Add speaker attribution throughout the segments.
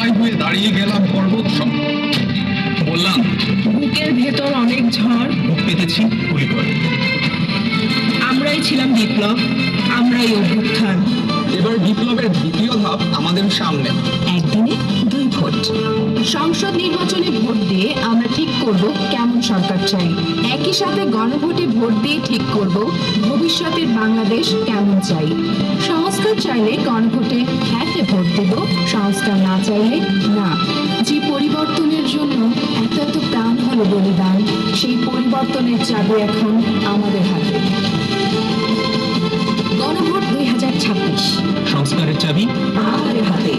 Speaker 1: আমরা হয়ে দাঁড়িয়ে গেলাম পর্বত সম বললাম
Speaker 2: বুকের ভেতর অনেক ঝড়।
Speaker 1: বুক পেতেছি গুলি করে
Speaker 2: আমরাই ছিলাম বিপ্লব আমরাই অভ্যুত্থান।
Speaker 1: এবার বিপ্লবের দ্বিতীয় ধাপ আমাদের সামনে।
Speaker 3: একদিনে দুই ভোট। সংসদ নির্বাচনে ভোট দিয়ে আমরা ঠিক করব কেমন সরকার চাই। একই সাথে গণভোটে ভোট দিয়ে ঠিক করব ভবিষ্যতের বাংলাদেশ কেমন চাই। সংস্কার চাইলে গণভোটে হ্যাঁতে ভোট দেব সংস্কার না চাইলে না। যে পরিবর্তনের জন্য এত এত প্রাণ হলো বলিদান সেই পরিবর্তনের চাবি এখন আমাদের হাতে। গণভোট দুই হাজার ছাব্বিশ।
Speaker 1: সংস্কারের চাবি
Speaker 3: আমাদের হাতে।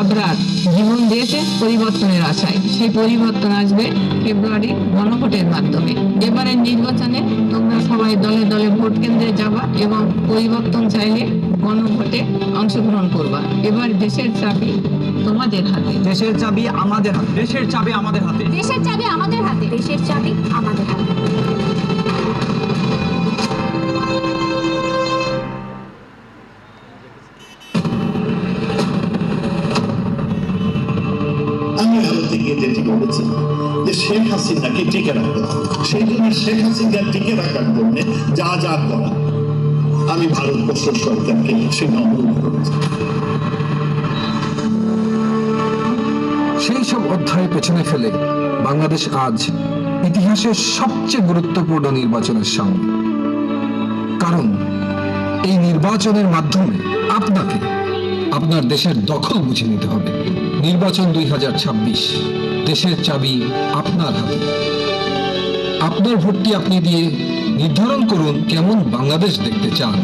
Speaker 4: আব্রাত জীবন দিয়েছে পরিবর্তনের আশায়। সেই পরিবর্তন আসবে ফেব্রুয়ারি গণভোটের মাধ্যমে। এবারের নির্বাচনে তোমরা সবাই দলে দলে ভোট কেন্দ্রে যাবা এবং পরিবর্তন চাইলে গণভোটে অংশগ্রহণ করবা। এবার দেশের চাবি তোমাদের হাতে।
Speaker 5: দেশের চাবি আমাদের হাতে। দেশের চাবি আমাদের হাতে।
Speaker 3: দেশের চাবি আমাদের হাতে। দেশের চাবি আমাদের হাতে।
Speaker 6: যেটি যে শেখ হাসিনাকে টিকে রাখতে সেই জন্য শেখ হাসিনা টিকে রাখার জন্য যা যা করা, আমি ভারতবর্ষ সরকারকে করেছি।
Speaker 7: সেই সব অধ্যায় পেছনে ফেলে বাংলাদেশ আজ ইতিহাসের সবচেয়ে গুরুত্বপূর্ণ নির্বাচনের সামনে। কারণ এই নির্বাচনের মাধ্যমে আপনাকে আপনার দেশের দখল বুঝে নিতে হবে। নির্বাচন দুই হাজার ছাব্বিশ। দেশের চাবি আপনার হাতে। আপনার ভোটটি আপনি দিয়ে নির্ধারণ করুন কেমন বাংলাদেশ দেখতে চান।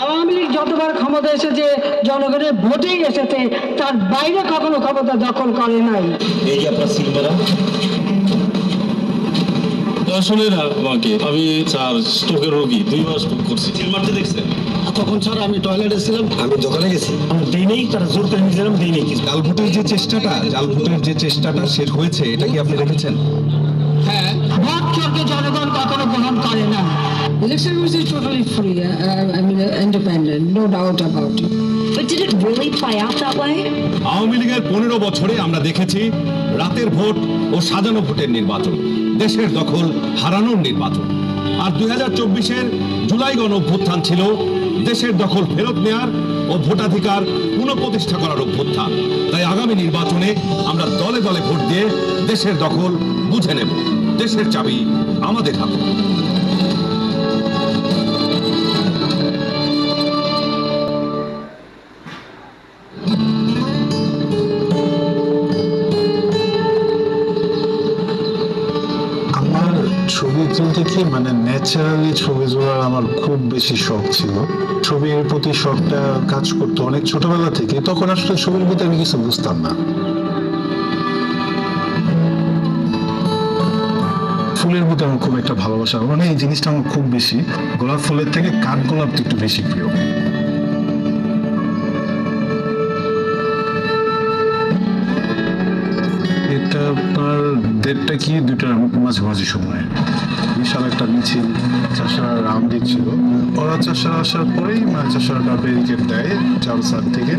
Speaker 8: আওয়ামী যতবার ক্ষমতা এসেছে জনগণের ভোটেই এসেছে তার বাইরে কখনো ক্ষমতা দখল করে নাই।
Speaker 6: এই যে আপনার
Speaker 9: আসলে আমাকে। আমি চার স্ট্রোকের রোগী দুইবার স্ট্রোক করছি।
Speaker 6: মারতে দেখছেন?
Speaker 9: তখন স্যার আমি টয়লেটে ছিলাম।
Speaker 6: আমি দোকানে গেছি।
Speaker 9: দিই নেই তারা জোর করে নিয়েছিলাম দিই নেই কিছু।
Speaker 7: জাল ভোটের যে চেষ্টাটা জাল ভোটের যে চেষ্টাটা সে হয়েছে এটা কি আপনি দেখেছেন? হ্যাঁ।
Speaker 8: ভোট চোরকে জনগণ কখনো গ্রহণ করে না।
Speaker 4: Election was totally free, uh, I mean uh, independent, no doubt about it.
Speaker 3: But did it really play out that way?
Speaker 10: Awami লীগের পনেরো বছরে আমরা দেখেছি রাতের ভোট ও সাজানো ভোটের নির্বাচন। দেশের দখল হারানোর নির্বাচন। আর দুই হাজার চব্বিশের জুলাই গণ অভ্যুত্থান ছিল দেশের দখল ফেরত নেয়ার ও ভোটাধিকার পুনঃপ্রতিষ্ঠা করার অভ্যুত্থান। তাই আগামী নির্বাচনে আমরা দলে দলে ভোট দিয়ে দেশের দখল বুঝে নেব। দেশের চাবি আমাদের হাতে।
Speaker 9: ছবি তুলতে কি মানে ন্যাচারালি ছবি তোলার আমার খুব বেশি শখ ছিল। ছবির প্রতি শখটা কাজ করতো অনেক ছোটবেলা থেকে, তখন আসলে ছবির প্রতি আমি কিছু বুঝতাম না। ফুলের প্রতি আমার খুব একটা ভালোবাসা মানে এই জিনিসটা আমার খুব বেশি। গোলাপ ফুলের থেকে কাঠ গোলাপটা একটু বেশি প্রিয়। এটা আপনার দেড়টা কি দুটার মাঝামাঝি সময়। বিশাল একটা মিছিল, চাষারা রাম দিচ্ছিল। ওরা চাষারা আসার পরেই মানে চাষারা ব্যারিকেড দেয় চার সাইড থেকে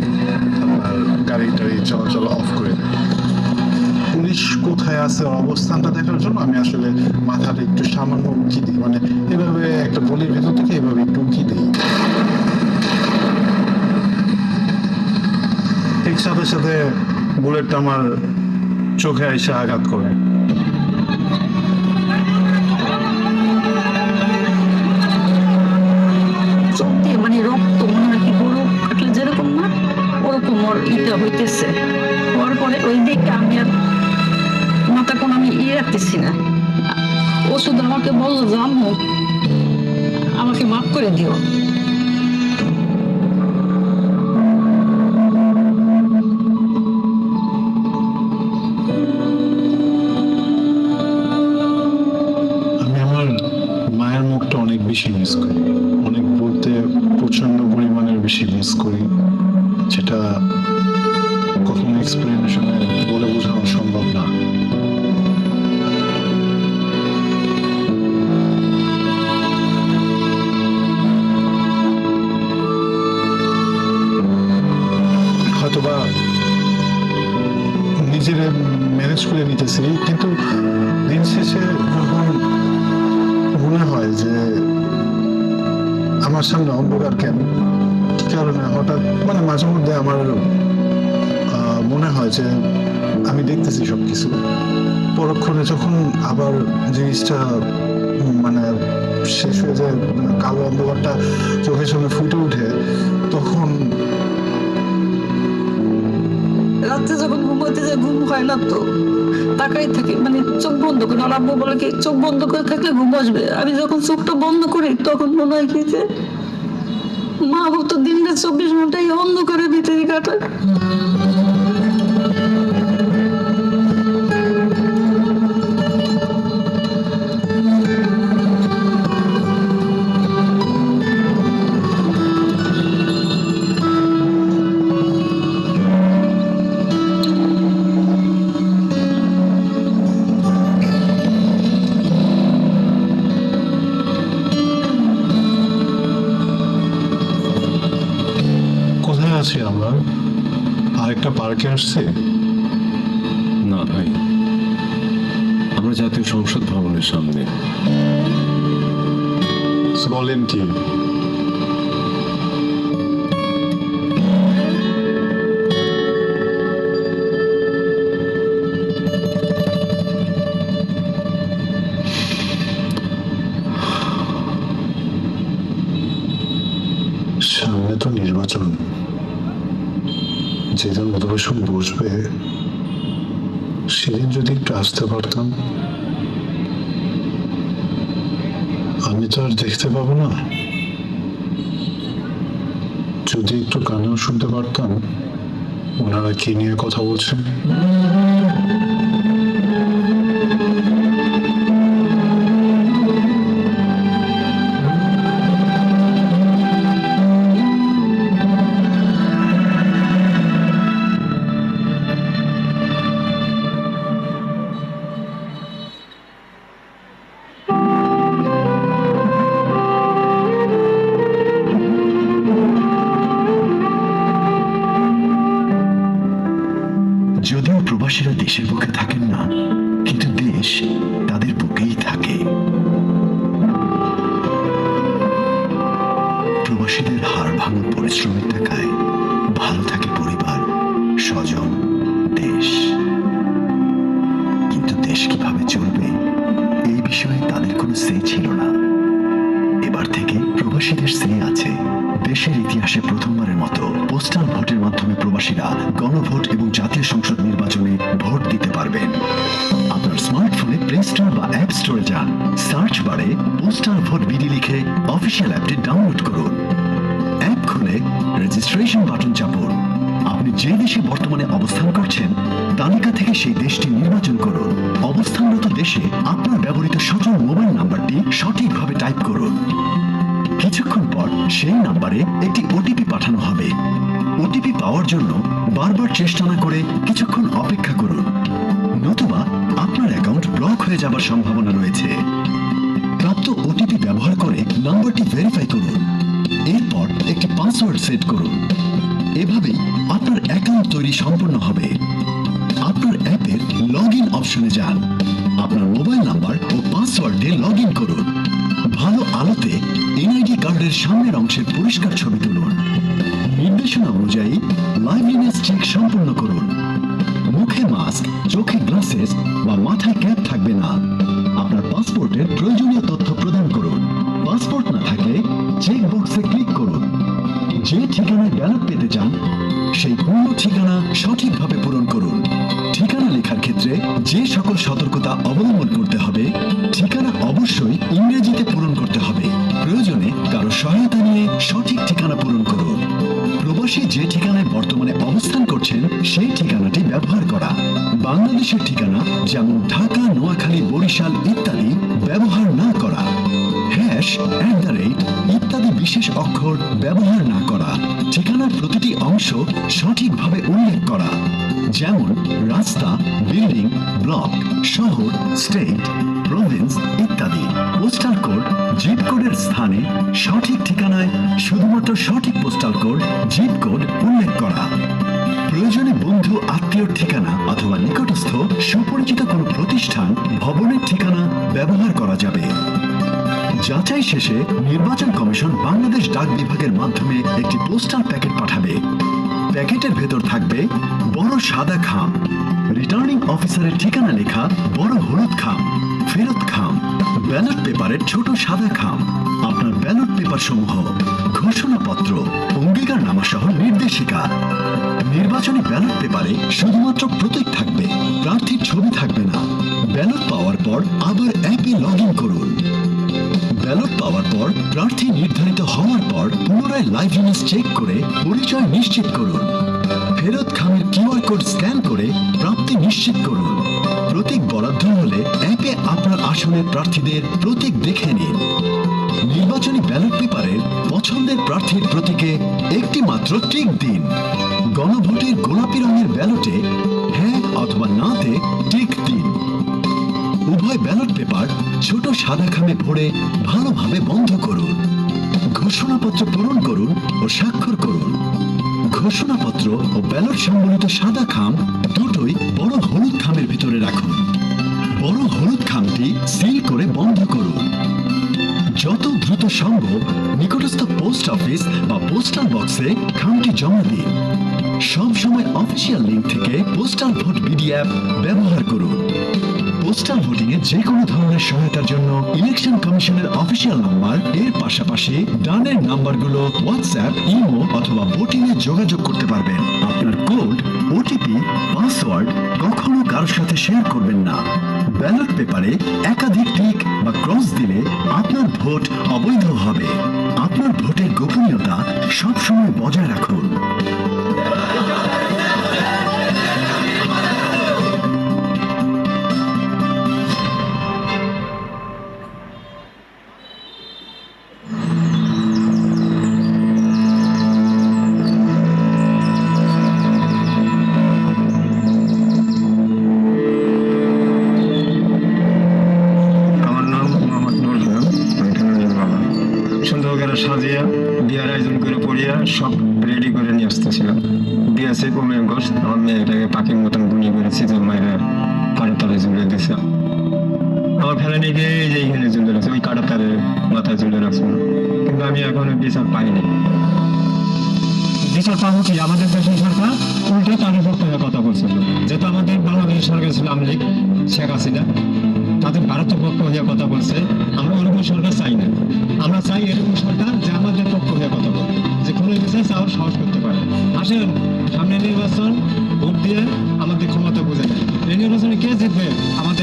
Speaker 9: আপনার গাড়ি টাড়ি চলাচল অফ করে দেয়। পুলিশ কোথায় আছে অবস্থানটা দেখার জন্য আমি আসলে মাথাটা একটু সামান্য উঁকি দিই। মানে এভাবে একটা গলির ভেতর থেকে এভাবে একটু উঁকি দিই। ঠিক সাথে সাথে বুলেটটা আমার চোখে এসে আঘাত করে।
Speaker 11: ইটা হইতেছে। হওয়ার পরে ওই দিকে আমি আর মাথা কোন আমি ইয়ে রাখতেছি না। ওষুধ আমাকে বলল জানো আমাকে মাফ করে দিও।
Speaker 9: করে কিন্তু দিন শেষে যখন মনে হয় যে আমার সামনে অন্ধকার কেন? কি কারণে? হঠাৎ মানে মাঝে মধ্যে আমার মনে হয় যে আমি দেখতেছি সব কিছু পরক্ষণে যখন আবার জিনিসটা মানে শেষ হয়ে যায় মানে কালো অন্ধকারটা চোখের সামনে ফুটে ওঠে, তখন
Speaker 11: রাত্রে যখন ঘুমাতে যায় ঘুম হয় না তো। তাকাই থাকি মানে চোখ বন্ধ করে আর বলে কি, চোখ বন্ধ করে থাকলে ঘুম আসবে? আমি যখন চোখটা বন্ধ করি, তখন মনে হয় কি যে, মা বাবা তো দিনটা চব্বিশ ঘন্টাই অন্ধকারের ভিতরে কাটায়।
Speaker 9: যেদিন অধিবেশন বসবে, সেদিন যদি একটু আসতে পারতাম, আমি তো আর দেখতে পাবো না। যদি একটু কানেও শুনতে পারতাম, ওনারা কি নিয়ে কথা বলছেন?
Speaker 12: প্রবাসীদের হাড় ভাঙা পরিশ্রমের করুন নতুবা আপনার অ্যাকাউন্ট ব্লক হয়ে যাবার সম্ভাবনা রয়েছে নাম্বারটি ভেরিফাই করুন। এরপর একটি পাসওয়ার্ড সেট করুন। এভাবেই আপনার অ্যাকাউন্ট তৈরি সম্পূর্ণ হবে। আপনার অ্যাপের লগ ইন অপশনে যান। আপনার মোবাইল নাম্বার ও পাসওয়ার্ড দিয়ে লগ ইন করুন। ভালো আলোতে এনআইডি কার্ডের সামনের অংশের পরিষ্কার ছবি তুলুন। নির্দেশনা অনুযায়ী লাইভলিনেস চেক সম্পূর্ণ করুন। মুখে মাস্ক চোখে গ্লাসেস বা মাথায় ক্যাপ থাকবে না। পাসপোর্টের প্রয়োজনীয় তথ্য প্রদান করুন। পাসপোর্ট না থাকলে চেক বক্সে ক্লিক করুন। যে ঠিকানায় ব্যালট পেতে চান, সেই পূর্ণ ঠিকানা সঠিকভাবে পূরণ করুন। ঠিকানা লেখার ক্ষেত্রে যে সকল সতর্কতা অবলম্বন করতে হবে, ঠিকানা অবশ্যই ইংরেজিতে পূরণ করতে হবে। প্রয়োজনে কারও সহায়তা নিয়ে সঠিক ঠিকানা পূরণ করুন। প্রবাসী যে ঠিকানায় বর্তমানে অবস্থান করছেন, সেই ঠিকানাটি ব্যবহার করা। বাংলাদেশের ঠিকানা, যেমন ঢাকা, নোয়াখালী, বরিশাল ইত্যাদি ব্যবহার না করা। হ্যাশ অ্যাট দ্য রেট ইত্যাদি বিশেষ অক্ষর ব্যবহার না করা। ঠিকানার প্রতিটি অংশ সঠিকভাবে উল্লেখ করা। যেমন, রাস্তা বিল্ডিং ব্লক শহর স্টেট প্রভিন্স ইত্যাদি। পোস্টাল কোড জিপ কোডের স্থানে সঠিক ঠিকানায় শুধুমাত্র সঠিক পোস্টাল কোড জিপ কোড উল্লেখ করা। প্রয়োজনে বন্ধু, আত্মীয়র ঠিকানা অথবা নিকটস্থ সুপরিচিত কোনো প্রতিষ্ঠান, ভবনের ঠিকানা ব্যবহার করা যাবে। যাচাই শেষে নির্বাচন কমিশন বাংলাদেশ ডাক বিভাগের মাধ্যমে একটি পোস্টাল প্যাকেট পাঠাবে। প্যাকেটের ভেতর থাকবে বড় সাদা খাম। রিটার্নিং অফিসারের ঠিকানা লেখা বড় হলুদ খাম, ফেরত খাম, ব্যালট পেপারের ছোট সাদা খাম, আপনার ব্যালট পেপার সমূহ ঘোষণাপত্র অঙ্গীকার নামাসহ নির্দেশিকা। নির্বাচনী ব্যালট পেপারে শুধুমাত্র প্রতীক থাকবে, প্রার্থীর ছবি থাকবে না। ব্যালট পাওয়ার পর আবার অ্যাপে লগ করুন। ব্যালট পাওয়ার পর প্রার্থী নির্ধারিত হওয়ার পর পুনরায় লাইভলিনেস চেক করে পরিচয় নিশ্চিত করুন। ফেরত খামের কিউআর কোড স্ক্যান করে প্রাপ্তি নিশ্চিত করুন। প্রতীক বরাদ্দ হলে অ্যাপে আপনার আসনের প্রার্থীদের প্রতীক দেখে নিন। নির্বাচনী ব্যালট পেপারের পছন্দের প্রার্থীর প্রতীকে একটি মাত্র টিক দিন। গণভোটের গোলাপি রঙের ব্যালটে হ্যাঁ অথবা নাতে টিক দিন। উভয় ব্যালট পেপার ছোট সাদা খামে ভরে ভালোভাবে বন্ধ করুন। ঘোষণাপত্র পূরণ করুন ও স্বাক্ষর করুন। ঘোষণাপত্র ও ব্যালট সম্বলিত সাদা খাম দুটোই বড় হলুদ খামের ভিতরে রাখুন। বড় হলুদ খামটি সিল করে বন্ধ করুন। যত দ্রুত সম্ভব নিকটস্থ পোস্ট অফিস বা পোস্টাল বক্সে খামটি জমা দিন। সব সময় অফিসিয়াল লিঙ্ক থেকে পোস্টাল ভোট বিডি অ্যাপ ব্যবহার করুন। পোস্টাল ভোটিং এ যে কোনো ধরনের সহায়তার জন্য ইলেকশন কমিশনের অফিসিয়াল নাম্বার এর পাশাপাশি ডানের নাম্বারগুলো হোয়াটসঅ্যাপ ইমো অথবা ভোটিং এ যোগাযোগ করতে পারবেন। আপনার কোড ওটিপি পাসওয়ার্ড কখনো কারোর সাথে শেয়ার করবেন না। ব্যালট পেপারে একাধিক টিক বা ক্রস দিলে আপনার ভোট অবৈধ হবে। আপনার ভোটের গোপনীয়তা সবসময় বজায় রাখুন।
Speaker 9: সব রেডি করে নিয়ে আসতেছিলাম দিয়েছে কমে গোস আমার মেয়েটাকে পাখির মতন গুলি করেছি যে মায়েরা কাটা তালে ঝুলে দিছে। আমার ফ্যামিলিকে এই যে এইখানে ঝুলে রাখছে, ওই কাটা তালে মাথায় ঝুলে রাখছে। কিন্তু আমি এখনও বিচার পাইনি। বিচার পাবো কি? আমাদের দেশের সরকার উল্টে পক্ষে হয়ে কথা বলছিল যেহেতু আমাদের বাংলাদেশের সরকার ছিল আমলিগ শেখ হাসিনা, তাদের ভারতের পক্ষ হয়ে কথা বলছে। আমরা ওরকম সরকার চাই না। আমরা চাই এরকম সরকার যে আমাদের পক্ষ হয়ে কথা বলে যে কোনো বিষয়ে সাহস করতে পারে। আসেন সামনে নির্বাচন, ভোট দিয়ে আমাদের ক্ষমতা বুঝে নেয় এই নির্বাচনে কে জিতবে? আমাদের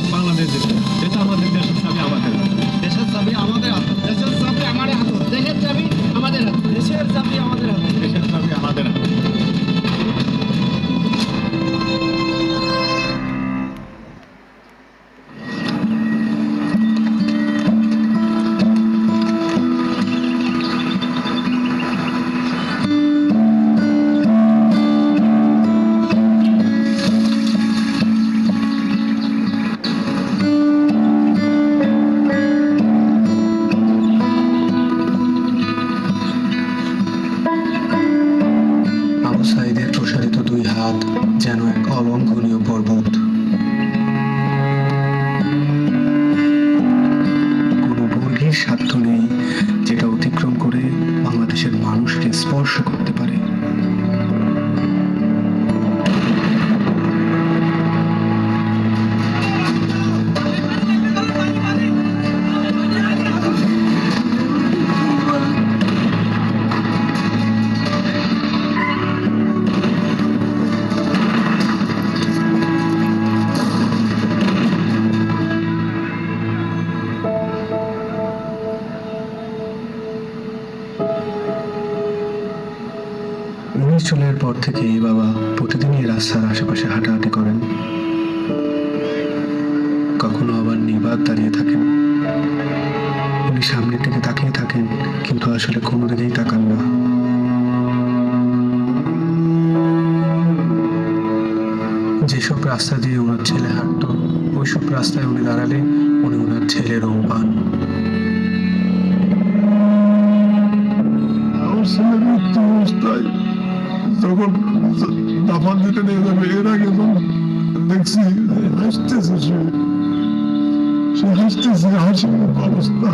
Speaker 9: সে হাসতেছে হাসি অবস্থা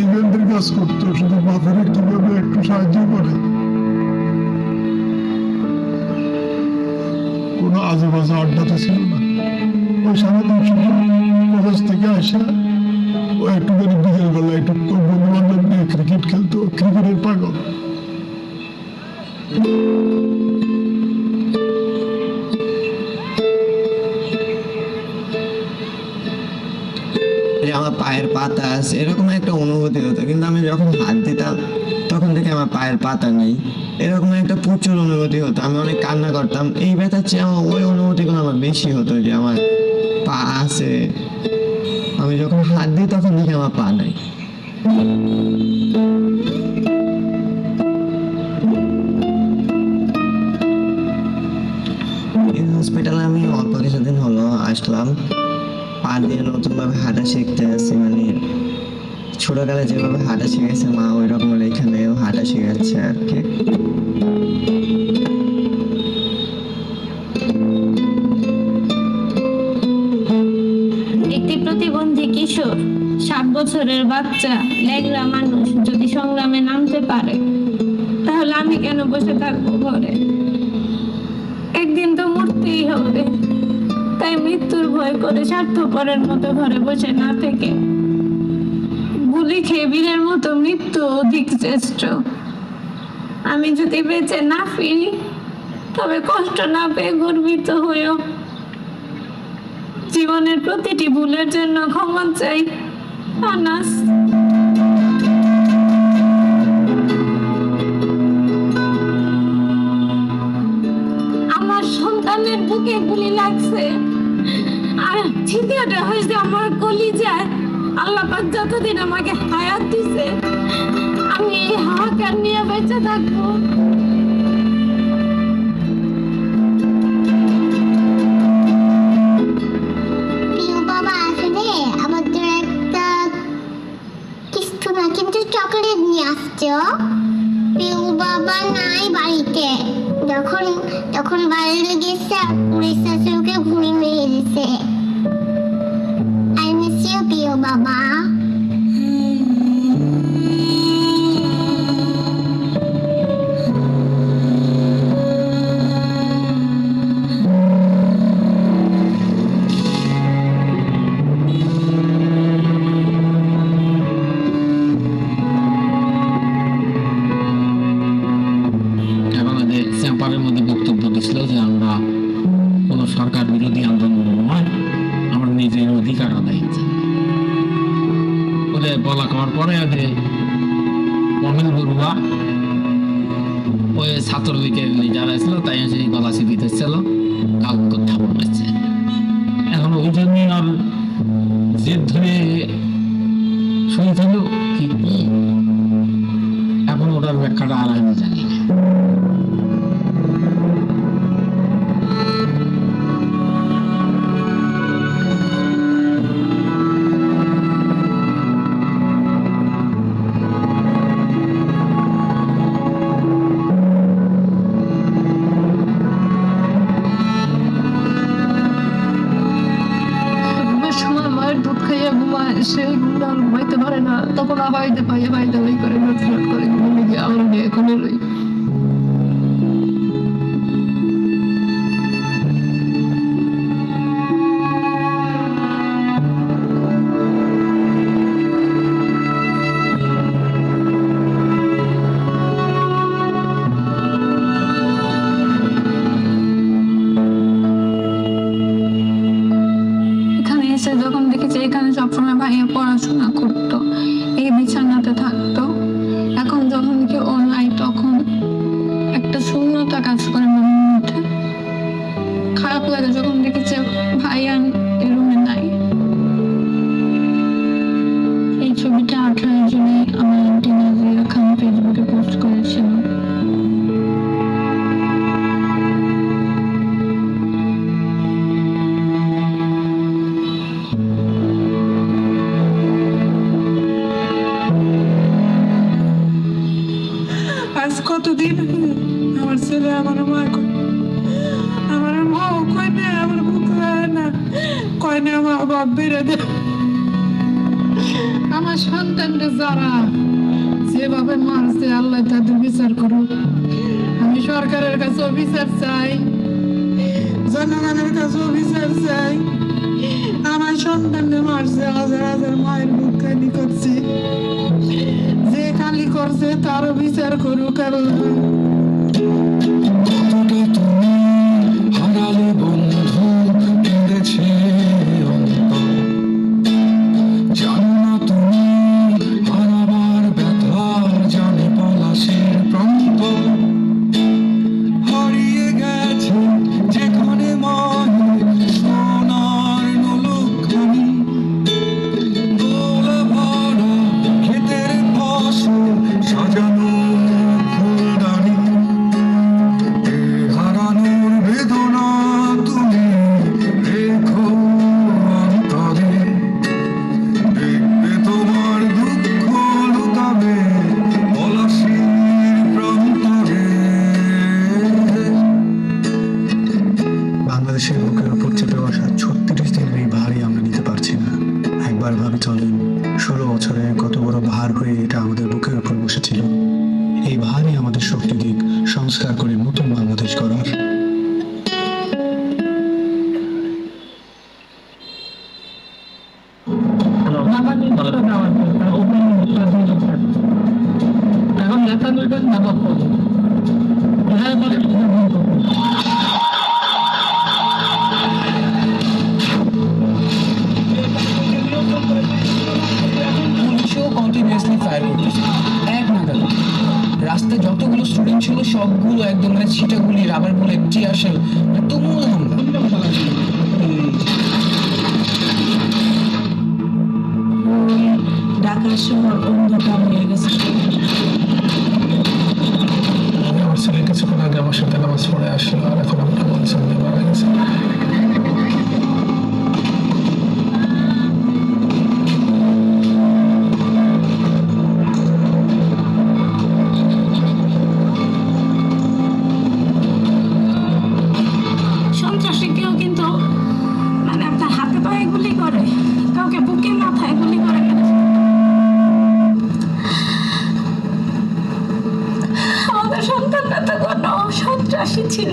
Speaker 9: ইভেন্টের কাজ করতো শুধু মাথারে কীভাবে একটু সাহায্য করে কোনো আজে বাজে আড্ডাতে ছিল না ওই সারাদিন শুধু কলেজ থেকে আসা ও একটুখানি বিকেল বেলা একটু বন্ধু বান্ধব নিয়ে ক্রিকেট খেলতো ক্রিকেটের পাগল
Speaker 13: পায়ের পাতা আছে, এরকম একটা অনুভূতি হতো। কিন্তু আমি যখন হাত দিতাম, তখন থেকে আমার পায়ের পাতা নেই। এরকম একটা প্রচুর অনুভূতি হতো। আমি অনেক কান্না করতাম। এই ব্যথার চেয়ে আমার ওই অনুভূতিগুলো আমার বেশি হতো যে আমার পা আছে। আমি যখন হাত দিই, তখন দেখি আমার পা নাই। হসপিটালে আমি অল্প কিছুদিন হলো আসলাম। পা দিয়ে নতুনভাবে হাঁটা শিখতে আসছি মানে ছোটকালে যেভাবে হাঁটা শিখেছে মা ওই রকম এখানেও হাঁটা শিখাচ্ছে আর কি।
Speaker 14: একটি প্রতিবন্ধী কিশোর, সাত বছরের বাচ্চা লেগরা মানুষ, যদি সংগ্রামে নামতে পারে, তাহলে আমি কেন বসে থাকব ঘরে? একদিন তো মরতেই হবে। তাই মৃত্যুর ভয় করে স্বার্থপরের মতো ঘরে বসে না থেকে। গুলি খেয়ে বীরের মতো মৃত্যু অধিক শ্রেষ্ঠ। আমি যদি বেঁচে না ফিরি, তবে কষ্ট না পেয়ে গর্বিত হয়েও জীবনের প্রতিটি ভুলের জন্য ক্ষমা চাই। আনাস। আমার সন্তানের বুকে গুলি লাগছে। আর তৃতীয়টা হয়েছে আমার কলি যায় আল্লাহ পাক যতদিন আমাকে হায়াত দিছে, আমি এই হাহাকার নিয়ে বেঁচে থাকব।
Speaker 15: সে ঘুমাইতে পারে না, তখন আবার বাইরে বাইরে করে নোট করে ঘুমিয়ে গিয়ে আমার মেয়ে ঘুমিয়ে রই।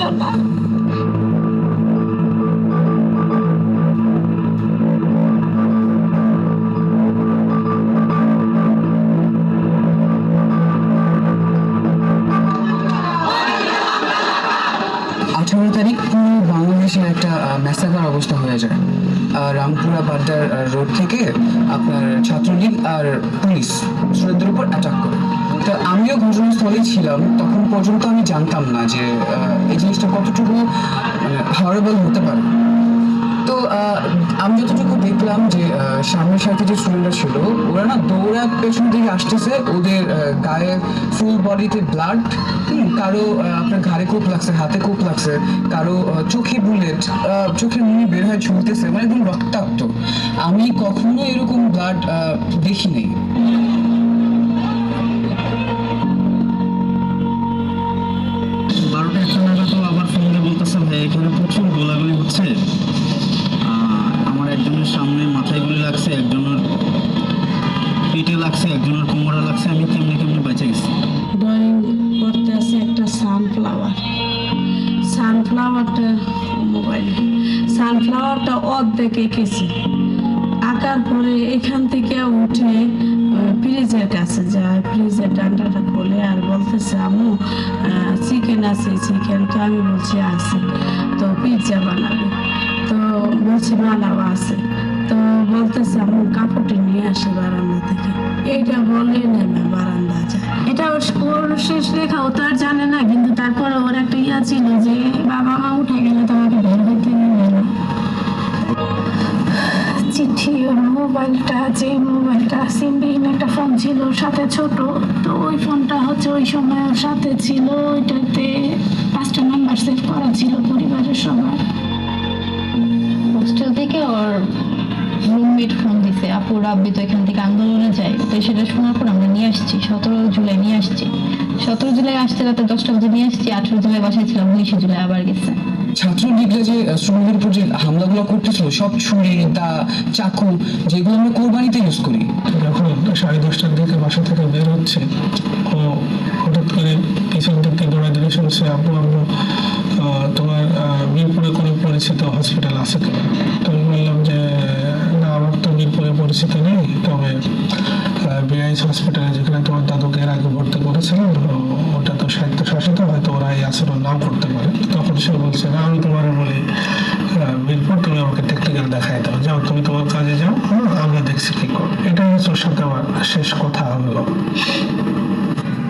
Speaker 15: আঠারো
Speaker 16: তারিখ পুরো বাংলাদেশে একটা ম্যাসাকার অবস্থা হয়ে যায়। রামপুরা বাড্ডার রোড থেকে আপনার ছাত্রলীগ আর পুলিশ স্টুডেন্টদের উপর অ্যাটাক করে। তা আমিও ঘটনাস্থলে ছিলাম, তখন পর্যন্ত আমি জানতাম না যে এই জিনিসটা কতটুকু হরেবল হতে পারে। তো আমি যতটুকু দেখলাম যে সামনের সাথে যে স্টুডেন্টরা ছিল, ওরা না দৌড়া পেছন থেকে আসতেছে, ওদের গায়ে ফুল বডিতে ব্লাড কারও আপনার ঘাড়ে কোপ লাগছে, হাতে কোপ লাগছে, কারও চোখে বুলেট চোখের মুনি বের হয়ে ঝুলতেছে মানে একদম রক্তাক্ত। আমি কখনো এরকম ব্লাড দেখিনি
Speaker 13: বলতেছে
Speaker 17: আম্মু কাপড়টি নিয়ে আসে বারান্দা থেকে। এইটা বলে নেমে বারান্দা যায় এটা ওর- শেষ রেখা, ও তো আর জানে না, কিন্তু তারপরে ওর একটা ইয়া ছিল যে, বাবা মা উঠে গেলে তোমাকে বের হইতে নেবে না। চিঠি, ওর মোবাইলটা যে মোবাইলটা সিমবিহীন একটা ফোন ছিল সাথে ছোট। তো ওই ফোনটা হচ্ছে ওই সময় ওর সাথে ছিল, ওইটাতে পাঁচটা নাম্বার সেভ করা ছিল পরিবারের সবার।
Speaker 18: হোস্টেল থেকে ওর রুমমেট ফোন দিছে আপু রাব্বি তো এখান থেকে আন্দোলনে যায়। তো সেটা শোনার পর আমরা নিয়ে আসছি সতেরো জুলাই নিয়ে আসছি। সতেরো জুলাই আসতে রাতে দশটা বাজে নিয়ে আসছি আঠেরো জুলাই বাসায় ছিলাম উনিশে জুলাই আবার গেছে।
Speaker 16: ছাত্রলীগরা যে শ্রমিকদের উপর যে হামলাগুলো করতেছিল সব ছুরি দা চাকু যেগুলো আমরা কোরবানিতে ইউজ করি।
Speaker 19: যখন সাড়ে দশটার দিকে বাসা থেকে বের হচ্ছে। ও হঠাৎ করে পিছন থেকে দৌড়া দৌড়ে শুনছে আব্বু আব্বু আহ, তোমার আহ, মিরপুরে কোনো পরিচিত হসপিটাল আছে কিনা? হসপিটালে যেখানে তোমার দাদুকে এর আগে ভর্তি করেছিলাম ও- ওটা তো সাহিত্য শাসিত হয়তো ওরা এই আচরণ নাও করতে পারে। তখন সে বলছে না আমি তোমার বলি মিরপুর তুমি আমাকে টেকনিক্যাল দেখাই দাও। যাও তুমি তোমার কাজে যাও হ্যাঁ আমরা দেখছি কি করো। এটাই হচ্ছে ওর সাথে আমার শেষ কথা হলো।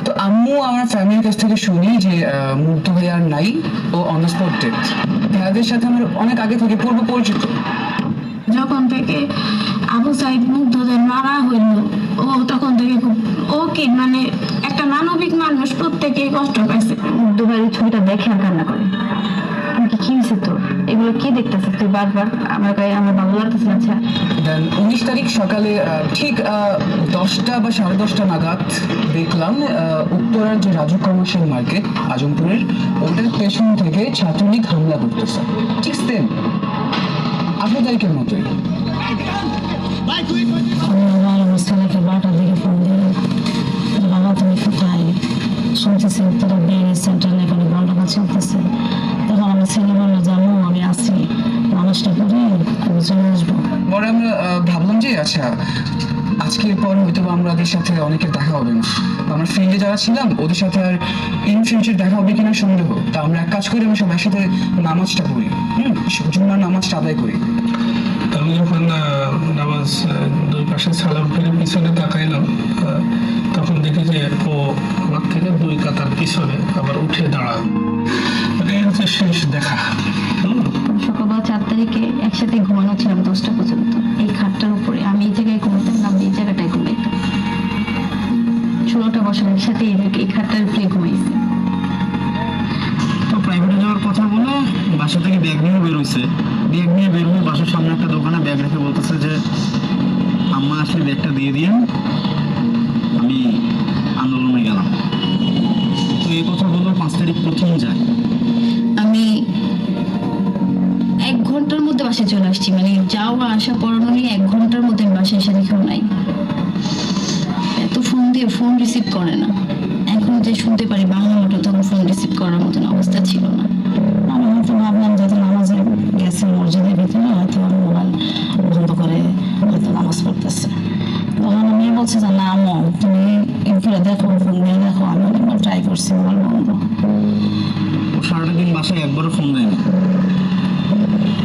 Speaker 16: তো আম্মু আমার ফ্যামিলির কাছ থেকে শুনি যে আহ, মুগ্ধ ভাই আর নাই ও অন দ্য স্পট ডেথ ভাইয়াদের সাথে আমার অনেক আগে থেকে পূর্ব পরিচিত
Speaker 17: যখন থেকে আবু সাইদ মুগ্ধদের মারা হইল ও তখন থেকে খুব ও কি মানে একটা মানবিক মানুষ প্রত্যেকেই কষ্ট পাইছে।
Speaker 18: দুবার এই ছবিটা দেখে আর কান্না করে। কি কি হয়েছে তোর এগুলো কি দেখতেছিস তুই বারবার আমার গায়ে আমার ভালো লাগতেছে? আচ্ছা।
Speaker 16: উনিশ তারিখ সকালে আহ, ঠিক আহ, দশটা বা সাড়ে দশটা নাগাদ দেখলাম আহ, উত্তরার যে রাজু কমার্শিয়াল মার্কেট আজমপুরের ওটার পেছন থেকে ছাত্রলীগ হামলা করতেছে। ঠিক সেম আঠারো তারিখের মতোই
Speaker 17: আমি আমার আমার করে
Speaker 16: আমরা ভাবলাম আচ্ছা সাথে অনেকের দেখা হবে না। আমরা ফিল্ডে যারা ছিলাম, ওদের সাথে আর ইন দেখা হবে কিনা সন্দেহ। তা আমরা এক কাজ করি, আমরা সবাই সাথে নামাজটা পড়ি। হুম জুম্মার নামাজটা আদায় করি।
Speaker 19: আমি দুই পাশে সালাম ফিরে পিছনে তাকাইলাম তখন দেখি যে ও আমার থেকে দুই কাতার পিছনে আবার উঠে দাঁড়াল। মানে হচ্ছে শেষ দেখা।
Speaker 18: সকালবেলা চার তারিখে একসাথে ঘুমানো ছিলাম দশটা পর্যন্ত। এই খাটটার উপরে আমি এই জায়গায় ঘুমাতাম না এই জায়গাটায় ঘুমাইতাম। ষোলোটা বছর একসাথে এই এই